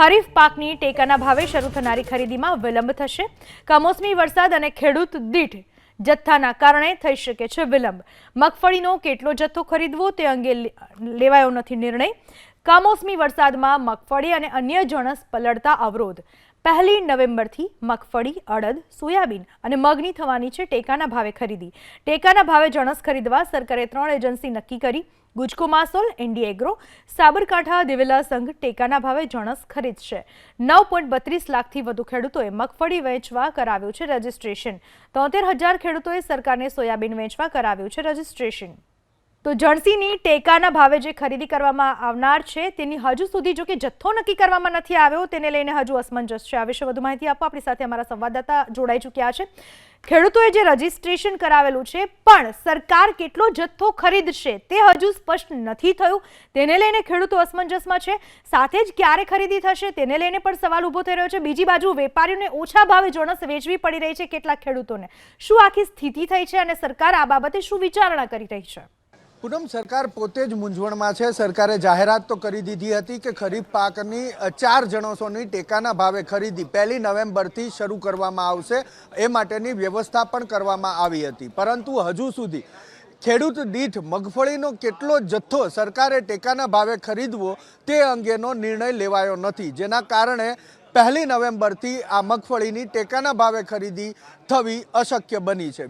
ખરીફ પાકની ટેકાના ભાવે શરૂ થનારી ખરીદીમાં વિલંબ થશે. કમોસમી વરસાદ અને ખેડૂત દીઠ જથ્થાના કારણે થઈ શકે છે વિલંબ. મગફળીનો કેટલો જથ્થો ખરીદવો તે અંગે લેવાયો નથી નિર્ણય. કમોસમી વરસાદમાં મગફળી અને અન્ય જણસ પલળતા અવરોધ. પહેલી નવેમ્બરથી મગફળી, અડદ, સોયાબીન અને મગની થવાની છે ટેકાના ભાવે ખરીદી. ટેકાના ભાવે જણસ ખરીદવા સરકારે ત્રણ એજન્સી નક્કી કરી. ગુજકો માસોલ એગ્રો, સાબરકાંઠા, દિવેલા સંઘ ટેકાના ભાવે જણસ ખરીદશે. નવ પોઈન્ટ બત્રીસ લાખથી વધુ ખેડૂતોએ મગફળી વેચવા કરાવ્યું છે રજીસ્ટ્રેશન. તોતેર હજાર ખેડૂતોએ સરકારને સોયાબીન વેચવા કરાવ્યું છે રજીસ્ટ્રેશન. તો જણસીની ટેકાના ભાવે જે ખરીદી કરવામાં આવનાર છે, તેની હજુ સુધી જો કે જથ્થો નક્કી કરવામાં નથી આવ્યો, તેને લઈને હજુ અસમંજસ છે. આ વિશે વધુ માહિતી આપવા આપણી સાથે અમારા સંવાદદાતા જોડાઈ ચૂક્યા છે. ખેડૂતોએ જે રજીસ્ટ્રેશન કરાવેલું છે, પણ સરકાર કેટલો જથ્થો ખરીદશે તે હજુ સ્પષ્ટ નથી થયું. તેને લઈને ખેડૂતો અસમંજસમાં છે. સાથે જ ક્યારે ખરીદી થશે તેને લઈને પણ સવાલ ઊભો થઈ રહ્યો છે. બીજી બાજુ વેપારીઓને ઓછા ભાવે જણસ વેચવી પડી રહી છે કેટલાક ખેડૂતોને. શું આખી સ્થિતિ થઈ છે અને સરકાર આ બાબતે શું વિચારણા કરી રહી છે? પૂનમ, સરકાર પોતે જ મૂંઝવણમાં છે. સરકારે જાહેરાત તો કરી દીધી હતી કે ખરીફ પાકની ચાર જણસોની ટેકાના ભાવે ખરીદી પહેલી નવેમ્બરથી શરૂ કરવામાં આવશે. એ માટેની વ્યવસ્થા પણ કરવામાં આવી હતી. પરંતુ હજુ સુધી ખેડૂત દીઠ મગફળીનો કેટલો જથ્થો સરકારે ટેકાના ભાવે ખરીદવો તે અંગેનો નિર્ણય લેવાયો નથી. જેના કારણે પહેલી નવેમ્બરથી આ મગફળીની ટેકાના ભાવે ખરીદી થવી અશક્ય બની છે.